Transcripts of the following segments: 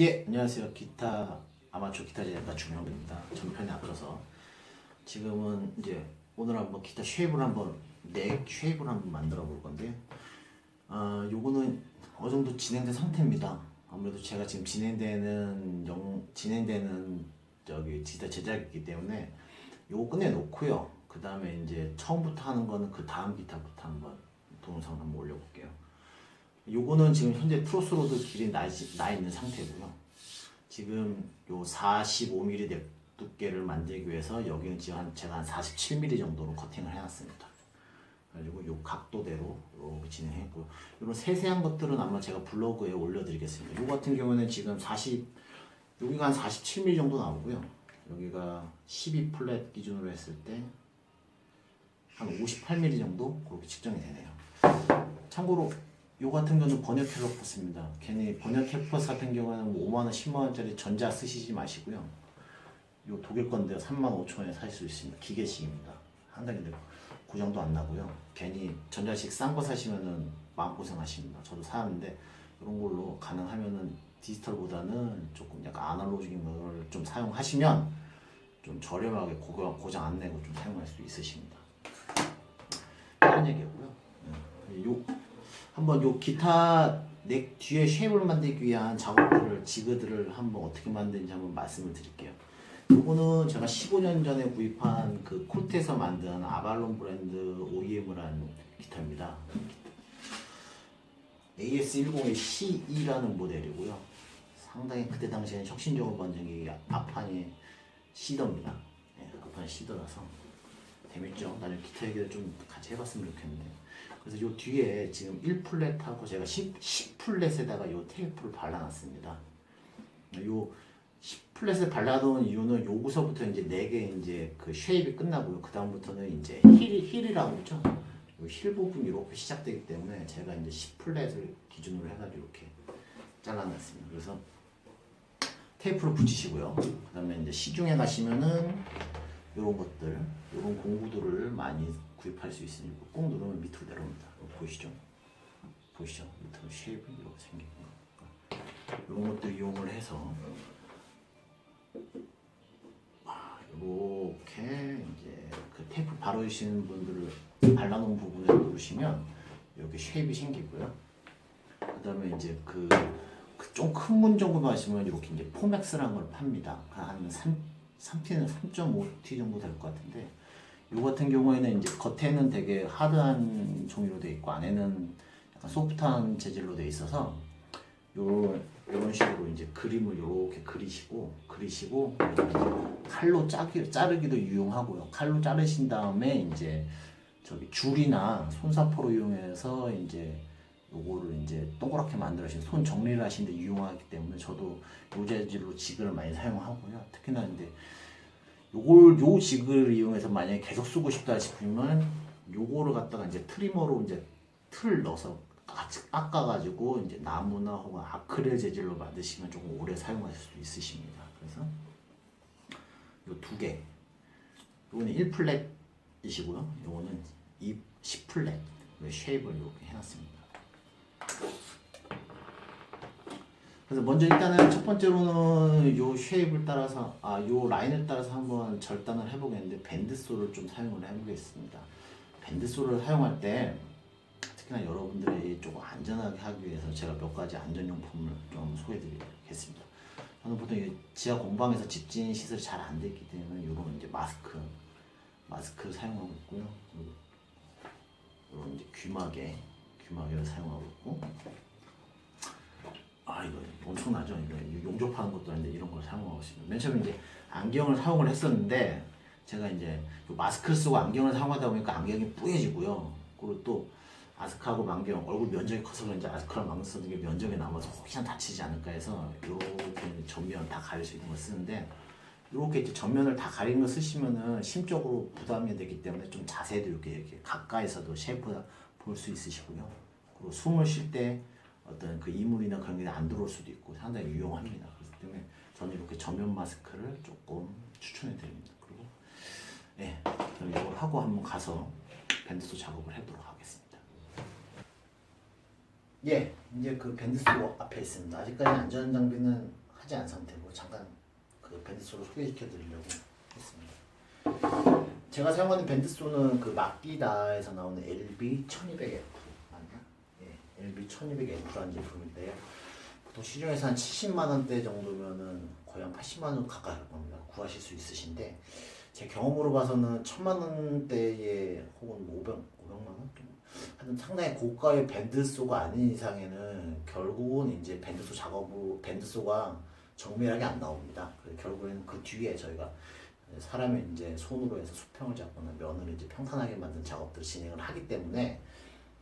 예, 안녕하세요. 기타 아마추어 기타 제작가 주명입니다. 전편에 앞서서 지금은 이제 오늘 한번 기타 쉐입을 한번 넥 쉐입을 한번 만들어 볼 건데, 아 요거는 어느 정도 진행된 상태입니다. 아무래도 제가 지금 진행되는 영 진행되는 저기 기타 제작이기 때문에 요거 끝내 놓고요. 그 다음에 이제 처음부터 하는 거는 그 다음 기타부터 한번 동영상 한번 올려볼게요. 요거는 지금 현재 프로스로드 길이 나, 나 있는 상태고요. 지금 요 45mm 대- 두께를 만들기 위해서 여기는 지금 한 제가 한 47mm 정도로 커팅을 해놨습니다. 그리고 요 각도대로 진행했고 이런 세세한 것들은 아마 제가 블로그에 올려드리겠습니다. 요 같은 경우는 지금 40 여기가 한 47mm 정도 나오고요. 여기가 12 플랫 기준으로 했을 때 한 58mm 정도 그렇게 측정이 되네요. 참고로 요 같은 경우는 번역 캘러퍼스입니다. 괜히 번역 캘러퍼스 같은 경우는 뭐 5만 원, 10만 원짜리 전자 쓰시지 마시고요. 요 독일 건데 3만 5천 원에 살 수 있습니다. 기계식입니다. 상당히 고장도 안 나고요. 괜히 전자식 싼 거 사시면은 마음고생 하십니다. 저도 사는데 이런 걸로 가능하면은 디지털보다는 조금 약간 아날로그적인 걸 좀 사용하시면 좀 저렴하게 고장, 안 내고 좀 사용할 수 있으십니다. 다른 얘기고요. 한번 요 기타 넥 뒤에 쉐입을 만들기 위한 작업들을 지그들을 한번 어떻게 만드는지 한번 말씀을 드릴게요. 요거는 제가 15년 전에 구입한 그 콜트에서 만든 아발론 브랜드 OEM을 한 기타입니다. AS101 CE라는 모델이고요. 상당히 그때 당시에는 만든 게 앞판이 시더입니다. 예, 앞판이 시더라서 재밌죠. 나중에 기타 얘기를 좀 같이 해봤으면 좋겠는데. 그래서 요 뒤에 지금 1플랫하고 제가 10, 10플랫에다가 요 테이프를 발라놨습니다. 요 10플랫을 발라놓은 이유는 요구서부터 이제 4개 이제 그 쉐입이 끝나고요. 그 다음부터는 이제 힐, 힐이라고 있죠. 요힐 부분이 이렇게 시작되기 때문에 제가 이제 10플랫을 기준으로 해가지고 이렇게 잘라놨습니다. 그래서 테이프를 붙이시고요. 그 다음에 이제 시중에 가시면은 이런 것들, 이런 공구들을 많이 구입할 수 있으니 꾹 누르면 밑으로 내려옵니다. 이거 보이시죠? 보이시죠? 밑으로 쉐입이 이렇게 생긴 거. 이런 것들 이용을 해서 아, 이렇게 이제 그 테이프 바르시는 분들을 발라놓은 부분에 누르시면 이렇게 쉐입이 생기고요. 그 다음에 이제 그 좀큰 문 정도 마시면 이렇게 이제 포맥스라는 걸 팝니다. 한 3, 3T는 3.5T 정도 될 것 같은데 요 같은 경우에는 이제 겉에는 되게 하드한 종이로 돼 있고 안에는 약간 소프트한 재질로 돼 있어서 요 이런 식으로 이제 그림을 이렇게 그리시고 그리시고 칼로 짜기, 자르기도 유용하고요. 칼로 자르신 다음에 이제 저기 줄이나 손사포로 이용해서 이제 요거를 이제 동그랗게 만들어서 손 정리를 하시는데 유용하기 때문에 저도 요 재질로 지그를 많이 사용하고요. 특히나 근데 요걸 요 지그를 이용해서 만약에 계속 쓰고 싶다 싶으면 요거를 갖다가 이제 트리머로 이제 틀 넣어서 깎아가지고 이제 나무나 혹은 아크릴 재질로 만드시면 조금 오래 사용하실 수 있으십니다. 그래서 요 두 개, 요거는 1플랫이시고요. 요거는 2, 10플랫 쉐입을 이렇게 해놨습니다. 그래서 먼저 일단은 첫 번째로는 요 쉐입을 따라서 아 요 라인을 따라서 한번 절단을 해보겠는데 밴드솔을 좀 사용을 해보겠습니다. 밴드솔을 사용할 때 특히나 여러분들이 조금 안전하게 하기 위해서 제가 몇 가지 안전용품을 좀 소개해드리겠습니다. 저는 보통 이 지하 공방에서 집진 시설이 잘안 되기 때문에 이런 이제 마스크 마스크를 사용하고 있고요. 이런 이제 귀마개 귀마개를 사용하고 있고 아 이거 엄청나죠 이거 용접하는 것도 아닌데 이런 걸 사용하고 있습니다. 맨 처음에 이제 안경을 사용을 했었는데 제가 이제 요 마스크를 쓰고 안경을 사용하다 보니까 안경이 뿌얘지고요. 그리고 또 아스크하고 안경 얼굴 면적이 커서 그런지 아스크랑 안경 쓰는 게 면적이 남아서 혹시나 다치지 않을까 해서 이렇게 전면 다 가릴 수 있는 걸 쓰는데 이렇게 이제 전면을 다 가리는 걸 쓰시면은 심적으로 부담이 되기 때문에 좀 자세도 이렇게 이렇게 가까이서도 쉐이프 볼 수 있으시고요. 그리고 숨을 쉴때 어떤 그 이물이나 그런 게 안 들어올 수도 있고 상당히 유용합니다. 그렇기 때문에 저는 이렇게 전면 마스크를 조금 추천해 드립니다. 그리고 예, 저는 이걸 하고 한번 가서 밴드소 작업을 해보도록 하겠습니다. 예, 이제 그 밴드소 앞에 있습니다. 아직까지 안전 장비는 하지 않은 상태고 잠깐 그 밴드소를 소개시켜 드리려고 했습니다. 제가 사용하는 밴드소는 그 마끼다에서 나오는 LB 1200F 맞나? 예, LB 1200F라는 제품인데요. 보통 시중에서 한 70만 원대 정도면은 거의 한 80만 원 가까이 할 겁니다. 구하실 수 있으신데 제 경험으로 봐서는 1000만 원대에 혹은 뭐 500, 500만 원? 하여튼 상당히 고가의 밴드소가 아닌 이상에는 결국은 이제 밴드소 작업으로 밴드소가 정밀하게 안 나옵니다. 결국에는 그 뒤에 저희가 사람이 이제 손으로 해서 수평을 잡거나 면을 이제 평탄하게 만든 작업들을 진행을 하기 때문에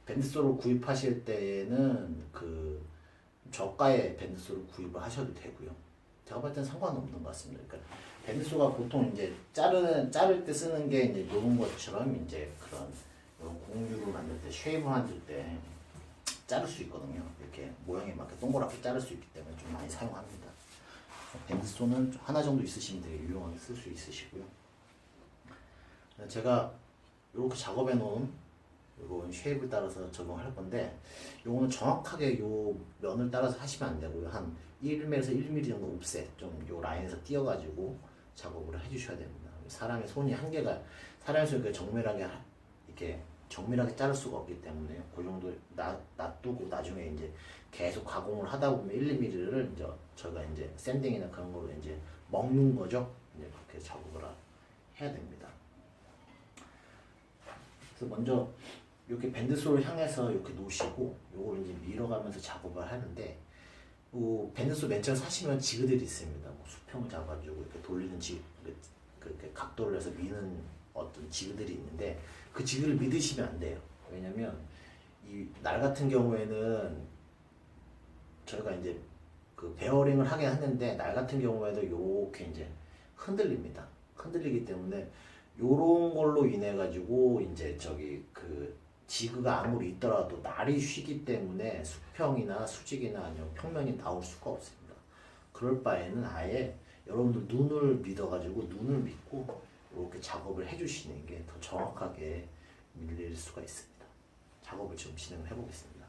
밴드소를 구입하실 때에는 그 저가의 밴드소를 구입을 하셔도 되고요. 제가 볼 때는 상관없는 것 같습니다. 그러니까 밴드소가 보통 이제 자르는 자를 때 쓰는 게 이제 이런 것처럼 이제 그런 공유를 만들 때 쉐입을 만들 때 자를 수 있거든요. 이렇게 모양에 맞게 동그랗게 자를 수 있기 때문에 좀 많이 사용합니다. 밴드소는 좀 하나 정도 있으시면 되게 유용하게 쓸 수 있으시고요. 제가 이렇게 작업해 놓은 이런 쉐입을 따라서 적용할 건데 요거는 정확하게 요 면을 따라서 하시면 안 되고요. 한 1mm에서 1mm 정도 옵셋 좀 요 라인에서 띄어가지고 작업을 해주셔야 됩니다. 사람의 손이 한계가 사람의 손이 정밀하게 하- 이렇게 정밀하게 자를 수가 없기 때문에 그 정도 놔, 놔두고 나중에 이제 계속 가공을 하다 보면 1, 2mm를 이제 저희가 이제 샌딩이나 그런 걸로 이제 먹는 거죠. 이제 그렇게 작업을 하- 해야 됩니다. 그래서 먼저 이렇게 밴드솔을 향해서 이렇게 놓으시고 요걸 이제 밀어가면서 작업을 하는데 그 밴드솔 맨 처음 사시면 지그들이 있습니다. 뭐 수평을 잡아주고 이렇게 돌리는 지 그렇게 각도를 해서 미는 어떤 지그들이 있는데 그 지그를 믿으시면 안 돼요. 왜냐면 이 날 같은 경우에는 저희가 이제 그 베어링을 하긴 하는데 날 같은 경우에도 이렇게 이제 흔들립니다. 흔들리기 때문에 요런 걸로 인해 가지고 이제 저기 그 지그가 아무리 있더라도 날이 쉬기 때문에 수평이나 수직이나 아니면 평면이 나올 수가 없습니다. 그럴 바에는 아예 여러분들 눈을 믿어가지고 눈을 믿고 이렇게 작업을 해주시는 게 더 정확하게 밀릴 수가 있습니다. 작업을 좀 진행을 해보겠습니다.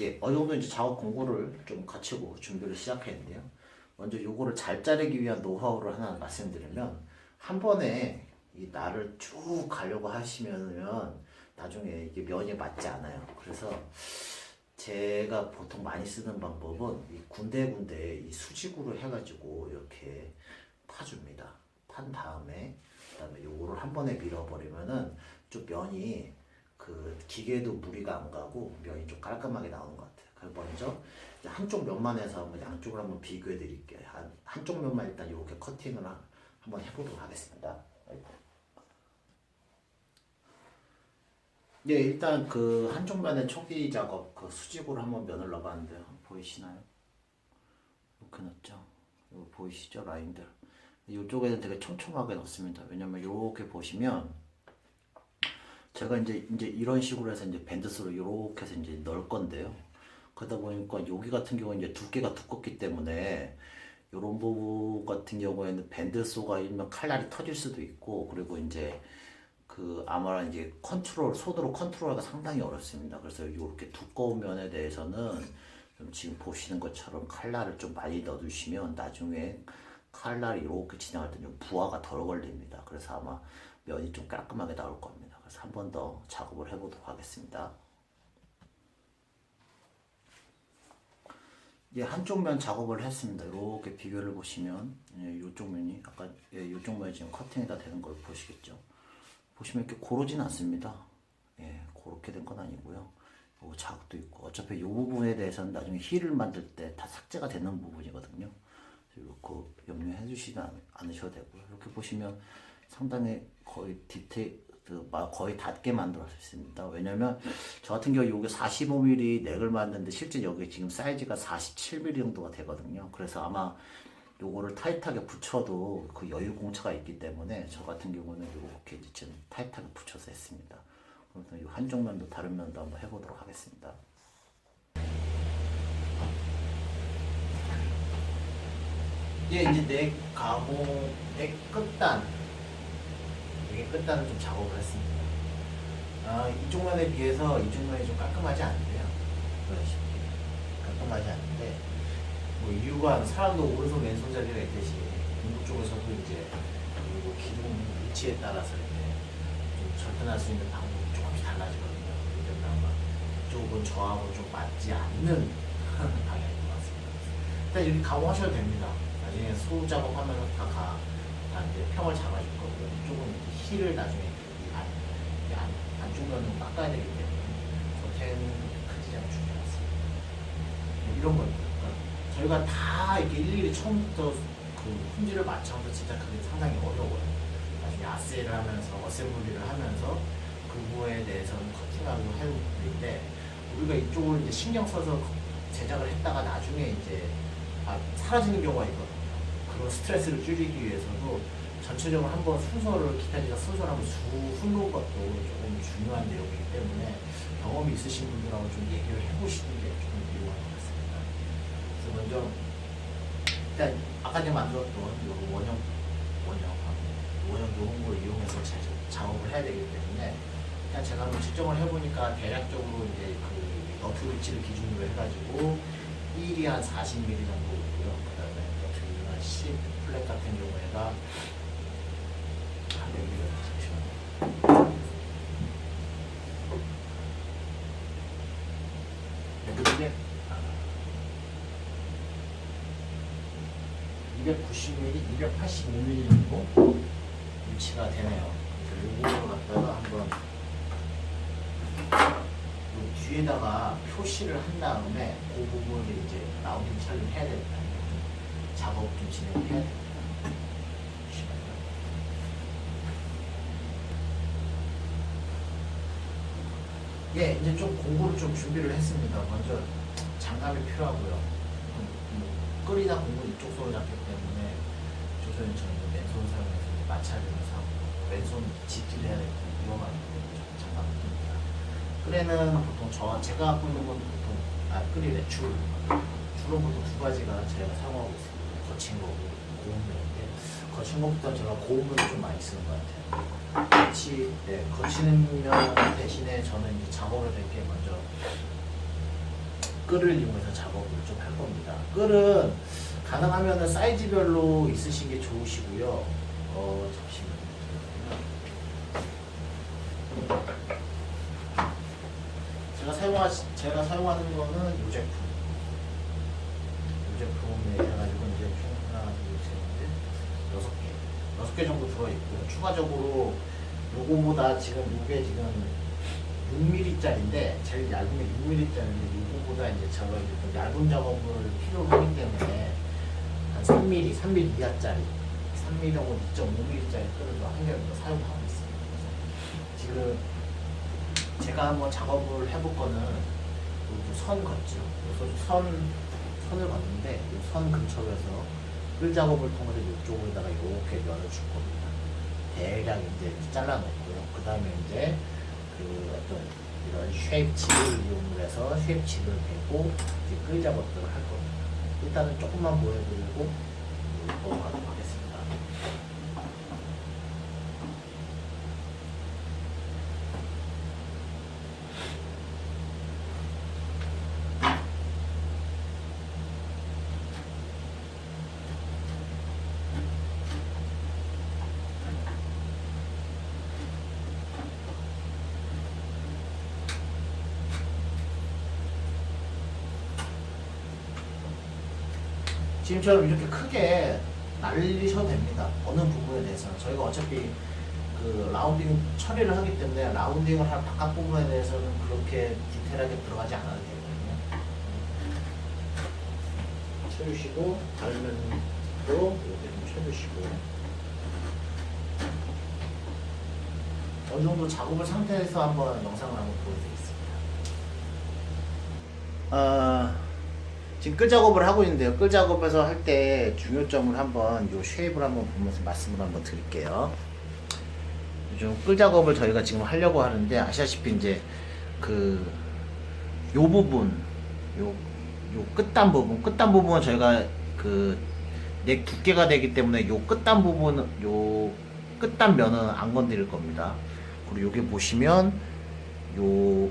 예, 어느 정도 이제 작업 공고를 좀 갖추고 준비를 시작했는데요. 먼저 요거를 잘 자르기 위한 노하우를 하나 말씀드리면 한 번에 이 날을 쭉 가려고 하시면은 나중에 이게 면이 맞지 않아요. 그래서 제가 보통 많이 쓰는 방법은 이 군데군데 이 수직으로 해가지고 이렇게 파줍니다. 판 다음에 그다음에 요거를 한 번에 밀어버리면은 좀 면이 그 기계도 무리가 안 가고 면이 좀 깔끔하게 나오는 것 같아요. 그래서 먼저 한쪽 면만 해서 한번 양쪽을 한번 비교해 드릴게요. 한, 한쪽 면만 일단 이렇게 커팅을 한- 한번 해보도록 하겠습니다. 네, 일단 그 한쪽 면의 초기 작업 그 수직으로 한번 면을 넣어봤는데요. 보이시나요? 이렇게 넣었죠. 이거 보이시죠? 라인들. 이쪽에는 되게 촘촘하게 넣습니다. 왜냐면 이렇게 보시면 제가 이제 이제 이런 식으로 해서 이제 밴드스로 이렇게 해서 이제 넣을 건데요. 그러다 보니까 여기 같은 경우는 이제 두께가 두껍기 때문에 이런 부분 같은 경우에는 밴드소가 일면 칼날이 터질 수도 있고 그리고 이제 그 아마 이제 컨트롤 손으로 컨트롤하기가 상당히 어렵습니다. 그래서 이렇게 두꺼운 면에 대해서는 좀 지금 보시는 것처럼 칼날을 좀 많이 넣어두시면 나중에 칼날이 이렇게 지나갈 때 좀 부하가 덜 걸립니다. 그래서 아마 면이 좀 깔끔하게 나올 겁니다. 그래서 한 번 더 작업을 해보도록 하겠습니다. 예, 한쪽 면 작업을 했습니다. 이렇게 비교를 보시면 예, 이쪽 면이 아까 예, 이쪽 면이 지금 커팅이 다 되는 걸 보시겠죠. 보시면 이렇게 고르진 않습니다. 예, 그렇게 된 건 아니고요. 요 자국도 있고 어차피 이 부분에 대해서는 나중에 힐을 만들 때 다 삭제가 되는 부분이거든요. 이렇게 염려해 주시지 않- 않으셔도 되고요. 이렇게 보시면 상당히 거의 디테일 그 마- 거의 닿게 만들어 있습니다. 왜냐면 저 같은 경우 이게 45mm 넥을 만드는데 실제 여기 지금 사이즈가 47mm 정도가 되거든요. 그래서 아마 요거를 타이트하게 붙여도 그 여유 공차가 있기 때문에 저 같은 경우는 이렇게 좀 타이트하게 붙여서 했습니다. 그래서 이 한쪽 면도 다른 면도 한번 해보도록 하겠습니다. 예, 이제 내 가공, 내 끝단, 이게 끝단을 좀 작업을 했습니다. 아, 이쪽 면에 비해서 이쪽 면이 좀 깔끔하지 않은데요. 깔끔하지 않는데 뭐 이유가 사람도 오른손 왼손 자리가 있듯이 공부 쪽에서도 이제 그리고 기둥 위치에 따라서 이제 좀 접근할 수 있는 방법이 조금씩 달라지거든요. 때문에 아마 이쪽은 저하고 좀 맞지 않는 방향인 것 같습니다. 일단 이렇게 감호하셔도 됩니다. 나중에 소 작업하면서 다 가, 다 이제 평을 잡아줄 거고요. 이쪽은 이제 힐을 나중에 이 안, 이 안, 안쪽 면은 깎아야 되기 때문에 겉에는 크지 않게 않습니다. 이런 거니까 저희가 다 이렇게 일일이 처음부터 그 품질을 맞춰서 진짜 그게 상당히 어려워요. 나중에 아세이를 하면서 어셈블리를 하면서 그거에 대해서는 커팅하고 해는 부분인데 우리가 이쪽을 이제 신경 써서 제작을 했다가 나중에 이제 아, 사라지는 경우가 있거든요. 그런 스트레스를 줄이기 위해서도 전체적으로 한번 순서를 기타 제작 순서를 한번 쭉 훑는 것도 조금 중요한 내용이기 때문에 경험이 있으신 분들하고 좀 얘기를 해보시는 게 조금 유용한 것 같습니다. 그래서 먼저 일단 아까 전에 만들었던 요 원형 원형 원형 요런 걸 이용해서 자- 작업을 해야 되기 때문에 일단 제가 한번 측정을 해보니까 대략적으로 이제 그 너트 위치를 기준으로 해가지고 1이 한 40mm 정도 고요. 그다음에 너트 한 10, 플랫 같은 경우에가 한 여기가 잠시만요. 여기 아, 290mm, 285mm 정도 위치가 되네요. 요거를 갖다가 한번 요 뒤에다가 표시를 한 다음에 그 부분을 이제 라운딩 촬영해야 됩니다. 작업 좀 진행해야. 잠시만요. 예, 이제 좀 공부를 좀 준비를 했습니다. 먼저 장갑이 필요하고요. 음, 뭐 끓이다 보면 이쪽 손을 잡기 때문에 저는 왼손 사용해서 이제 마찰하면서 하고 왼손 집기를 해야 되기 때문에 위험한 장갑을 낍니다. 끓에는 보통 저 제가 갖고 있는 건 보통 아 끓이래 줄 줄은 보통 두 가지가 제가 사용하고 있습니다. 거친 거고 고온면인데 거친 것보다 제가 고온면을 좀 많이 쓰는 것 같아요. 거치 네 거치는 면 대신에 저는 이제 작업을 할게 먼저 끓을 이용해서 작업을 좀 할 겁니다. 끓은 가능하면은 사이즈별로 있으신 게 좋으시고요. 어 잠시만요. 제가 사용하 제가 사용하는 거는 이 제품. 이 제품에 해가지고 이제 총 하나, 둘, 셋, 넷, 여섯 개, 여섯 개 정도 들어 있고 추가적으로 요거보다 지금 요게 지금 6mm짜리인데 제일 얇은 게 6mm짜리인데 요거보다 이제 제가 이제 좀 얇은 작업을 필요로 하기 때문에 한 3mm, 3mm 이하짜리, 3mm 혹은 2.5mm짜리 끈을 한 개를 더 사용하고 있습니다. 지금 제가 한번 작업을 해볼 거는 요선 걷죠. 그래서 선 선을 걷는데 이선 근처에서 끌 작업을 통해서 이쪽으로다가 이렇게 면을 줄 겁니다. 대략 이제 잘라놓고요. 그 다음에 이제 그 어떤 이런 쉐입치를 이용해서 쉐입치를 대고 이제 끌 작업들을 할 겁니다. 일단은 조금만 보여드리고 넘어가도록 하겠습니다. 지금처럼 이렇게 크게 날리셔도 됩니다. 어느 부분에 대해서는 저희가 어차피 그 라운딩 처리를 하기 때문에 라운딩을 할 바깥 부분에 대해서는 그렇게 디테일하게 들어가지 않아도 되거든요. 쳐주시고 다른 면도 이렇게 좀 쳐주시고 어느 정도 작업을 상태에서 한번 영상을 한번 보여드리겠습니다. 아 지금 끌 작업을 하고 있는데요. 끌 작업에서 할 때 중요점을 한번 요 쉐입을 한번 보면서 말씀을 한번 드릴게요. 요즘 끌 작업을 저희가 지금 하려고 하는데 아시다시피 이제 그 요 부분 요, 요 끝단 부분 끝단 부분은 저희가 그넥 두께가 되기 때문에 요 끝단 부분 요 끝단 면은 안 건드릴 겁니다. 그리고 여기 보시면 요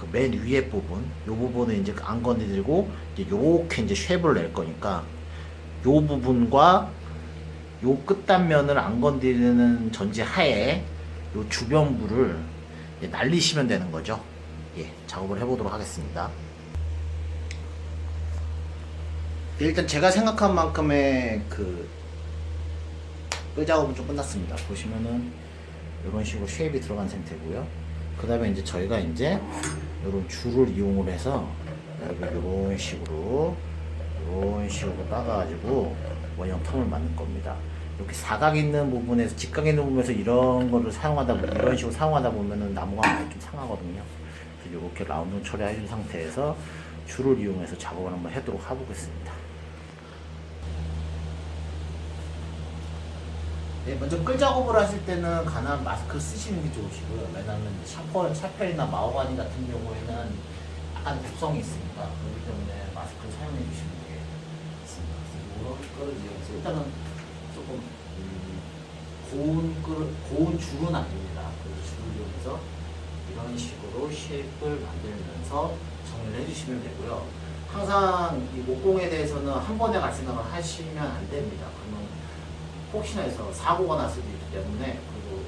그 맨 위에 부분, 요 부분은 이제 안 건드리고 이제 요렇게 이제 쉐입을 낼 거니까 요 부분과 요 끝단면을 안 건드리는 전제 하에 요 주변부를 날리시면 되는 거죠. 예, 작업을 해보도록 하겠습니다. 네, 일단 제가 생각한 만큼의 그 끄작업은 좀 끝났습니다. 보시면은 이런 식으로 쉐입이 들어간 상태고요. 그 다음에 이제 저희가 이제 이런 줄을 이용을 해서 여기 이런 식으로 이런 식으로 따가지고 원형 텀을 만들 겁니다. 이렇게 사각 있는 부분에서 직각 있는 부분에서 이런 거를 사용하다 보면 이런 식으로 사용하다 보면은 나무가 많이 좀 상하거든요. 그래서 이렇게 라운드 처리해준 상태에서 줄을 이용해서 작업을 한번 해도록 해보겠습니다. 네, 먼저 끌 작업을 하실 때는 가난 마스크 쓰시는 게 좋으시고요. 왜냐하면 샤퍼, 샤펠이나 마호가니 같은 경우에는 약간 독성이 있으니까 그렇기 때문에 마스크를 사용해 주시는 게 있습니다. 그래서 이런 거를 이용해서 일단은 조금 음, 고운 끌, 고운 줄은 아닙니다. 그 줄을 이용해서 이런 식으로 쉐입을 만들면서 정리를 해주시면 되고요. 항상 이 목공에 대해서는 한 번에 갈 생각을 하시면 안 됩니다. 그러면 혹시나 해서 사고가 났을 수도 있기 때문에 그리고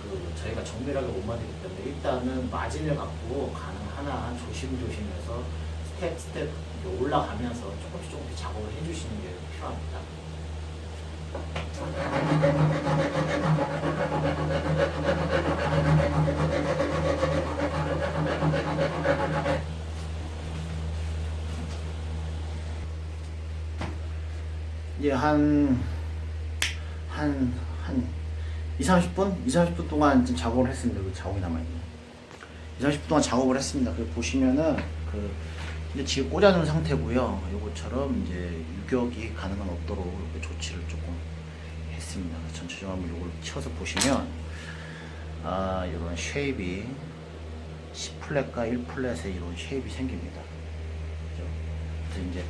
그 저희가 정밀하게 못 만들기 때문에 일단은 마진을 갖고 가능한 한 조심조심해서 스텝 스텝 올라가면서 조금씩 조금씩 작업을 해주시는 게 필요합니다. 이제 한, 한, 한 2, 30분? 2, 30분 동안 지금 작업을 했습니다. 그 작업이 남아있네요. 2, 30분 동안 작업을 했습니다. 그 보시면은, 그, 이제 지금 꽂아놓은 상태고요 요것처럼 이제 유격이 가능한 없도록 이렇게 조치를 조금 했습니다. 전체적으로 한번 요걸 쳐서 보시면, 아, 이런 쉐입이 10플랫과 1플랫에 이런 쉐입이 생깁니다. 그래서 이제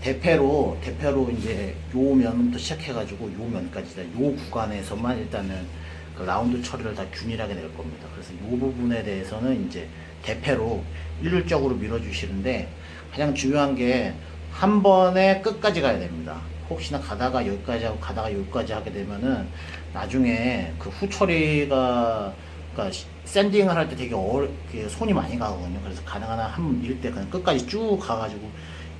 대패로 대패로 이제 요 면부터 시작해가지고 요 면까지 요 구간에서만 일단은 그 라운드 처리를 다 균일하게 낼 겁니다. 그래서 요 부분에 대해서는 이제 대패로 일률적으로 밀어주시는데 가장 중요한 게 한 번에 끝까지 가야 됩니다. 혹시나 가다가 여기까지 하고 가다가 여기까지 하게 되면은 나중에 그 후처리가 그러니까 샌딩을 할 때 되게 어, 손이 많이 가거든요. 그래서 가능한 한밀때 그냥 끝까지 쭉 가가지고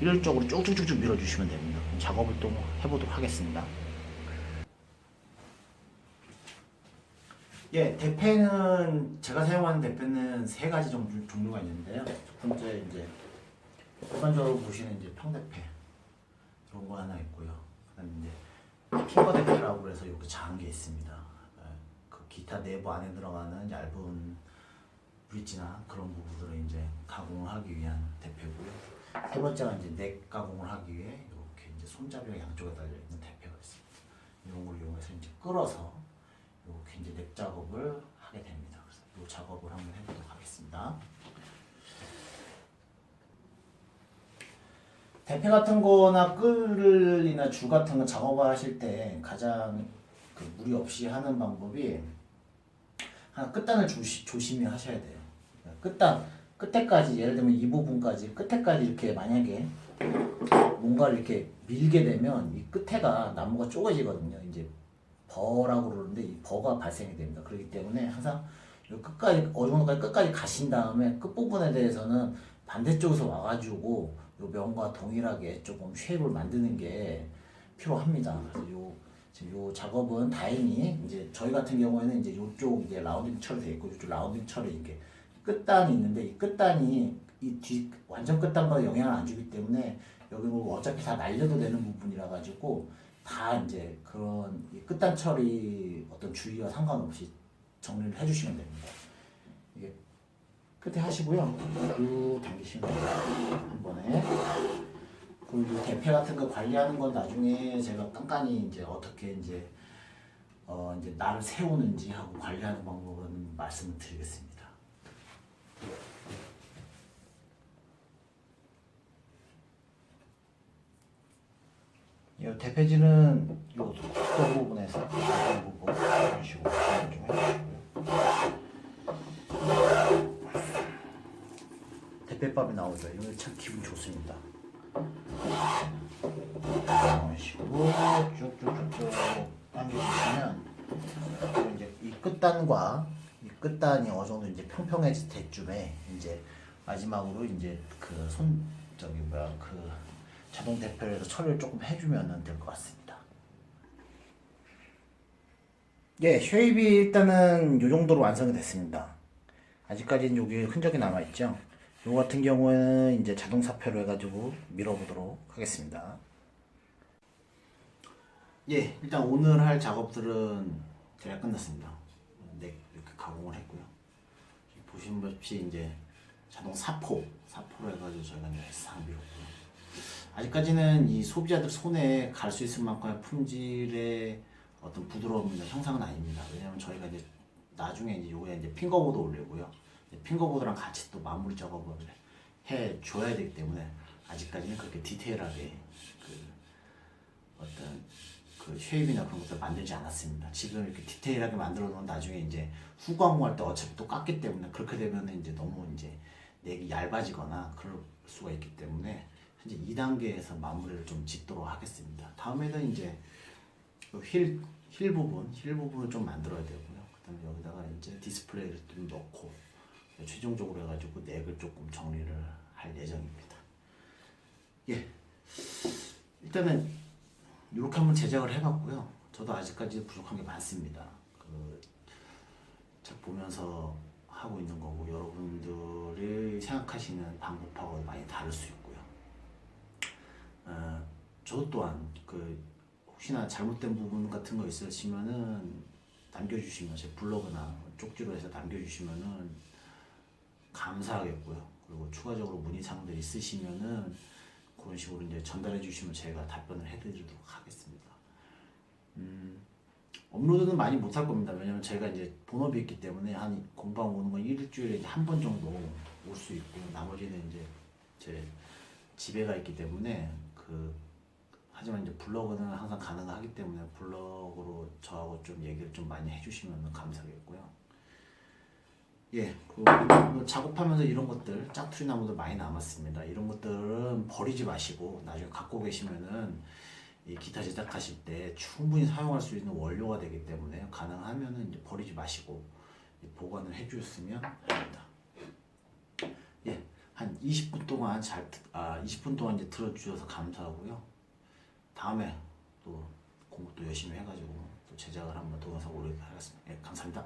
일률적으로 쭉쭉쭉쭉 밀어주시면 됩니다. 작업을 또 해보도록 하겠습니다. 예, 대패는 제가 사용하는 대패는 세 가지 종, 종류가 있는데요. 첫 번째 이제 일반적으로 보시는 이제 평대패 이런 거 하나 있고요. 그다음에 이제 킹거 대패라고 해서 이렇게 작은 게 있습니다. 예, 그 기타 내부 안에 들어가는 얇은 브릿지나 그런 부분들을 이제 가공하기 위한 대패고요. 세 번째가 이제 넥 가공을 하기 위해 이렇게 이제 손잡이가 양쪽에 달려 있는 대패가 있습니다. 이런 걸 이용해서 이제 끌어서 이렇게 이제 넥 작업을 하게 됩니다. 그래서 이 작업을 한번 해보도록 하겠습니다. 대패 같은 거나 끌이나 줄 같은 거 작업을 하실 때 가장 그 무리 없이 하는 방법이 하나 끝단을 조시, 조심히 하셔야 돼요. 끝단 끝에까지 예를 들면 이 부분까지 끝에까지 이렇게 만약에 뭔가를 이렇게 밀게 되면 이 끝에가 나무가 쪼개지거든요. 이제 버라고 그러는데 이 버가 발생이 됩니다. 그렇기 때문에 항상 이 끝까지 어느 정도까지 끝까지 가신 다음에 끝 부분에 대해서는 반대쪽에서 와가지고 요 면과 동일하게 조금 쉐입을 만드는 게 필요합니다. 그래서 요 지금 요 작업은 다행히 이제 저희 같은 경우에는 이제 요쪽 이제 라운딩 처리 돼 있고 요쪽 라운딩 처리 이렇게 끝단이 있는데 이 끝단이 이 뒤 완전 끝단과 영향을 안 주기 때문에 여기 뭐 어차피 다 날려도 되는 부분이라 가지고 다 이제 그런 이 끝단 처리 어떤 주의와 상관없이 정리를 해주시면 됩니다. 이게 끝에 하시고요. 쭉 당기시면 돼요. 한 번에. 그리고 이 대패 같은 거 관리하는 건 나중에 제가 깐깐히 이제 어떻게 이제 어 이제 나를 세우는지 하고 관리하는 방법은 말씀을 드리겠습니다. 이 대패지는 요 속도 부분에서 이 부분 이런 식으로 조정을 좀 해주시고요. 대패밥이 나오죠. 이거 참 기분 좋습니다. 이런 식으로 쭉쭉쭉쭉 당겨주시면 이제 이 끝단과 이 끝단이 어느 정도 이제 평평해질 때쯤에 이제 마지막으로 이제 그 손 저기 뭐야 그 자동 대표에서 처리를 조금 해주면은 될것 같습니다. 예, 쉐입이 일단은 요 정도로 완성이 됐습니다. 아직까지는 여기 흔적이 남아 있죠. 요 같은 경우에는 이제 자동 사표로 해가지고 밀어보도록 하겠습니다. 예, 일단 오늘 할 작업들은 대략 끝났습니다. 네, 이렇게 가공을 했고요. 보시는 것이 이제 자동 사포, 사포로 해가지고 저희가 이제 상 밀었고요. 아직까지는 이 소비자들 손에 갈 수 있을 만큼의 품질의 어떤 부드러움 형상은 아닙니다. 왜냐면 저희가 이제 나중에 이제 요거에 이제 핑거보드 올리고요. 핑거보드랑 같이 또 마무리 작업을 해 줘야 되기 때문에 아직까지는 그렇게 디테일하게 그 어떤 그 쉐입이나 그런 것들 만들지 않았습니다. 지금 이렇게 디테일하게 만들어 놓은 나중에 이제 후광할 때 어차피 또 깎기 때문에 그렇게 되면 이제 너무 이제 내기 얇아지거나 그럴 수가 있기 때문에 현재 2단계에서 마무리를 좀 짓도록 하겠습니다. 다음에는 이제 그 힐, 힐 부분, 힐 부분을 좀 만들어야 되고요. 그 다음에 여기다가 이제 디스플레이를 좀 넣고 최종적으로 해가지고 넥을 조금 정리를 할 예정입니다. 예, 일단은 이렇게 한번 제작을 해봤고요. 저도 아직까지 부족한 게 많습니다. 그, 책 보면서 하고 있는 거고 여러분들이 생각하시는 방법하고 많이 다를 수 있고요. 어, 저 또한 그 혹시나 잘못된 부분 같은 거 있으시면은 남겨주시면 제 블로그나 쪽지로 해서 남겨주시면은 감사하겠고요. 그리고 추가적으로 문의 사항들 있으시면은 그런 식으로 이제 전달해 주시면 제가 답변을 해드리도록 하겠습니다. 음, 업로드는 많이 못 할 겁니다. 왜냐면 제가 이제 본업이 있기 때문에 한 공방 오는 건 일주일에 한 번 정도 올 수 있고 나머지는 이제 제 집에가 있기 때문에 그 하지만 이제 블로그는 항상 가능하기 때문에 블로그로 저하고 좀 얘기를 좀 많이 해주시면 감사하겠고요. 예, 그 작업하면서 이런 것들 짜투리 나무들 많이 남았습니다. 이런 것들은 버리지 마시고 나중에 갖고 계시면은 이 기타 제작하실 때 충분히 사용할 수 있는 원료가 되기 때문에 가능하면은 이제 버리지 마시고 보관을 해주셨으면 합니다. 예, 한 20분 동안 잘, 듣- 아, 20분 동안 이제 들어주셔서 감사하고요. 다음에 또 공부 또 열심히 해가지고 또 제작을 한번 동영상 올리도록 하겠습니다. 예, 감사합니다.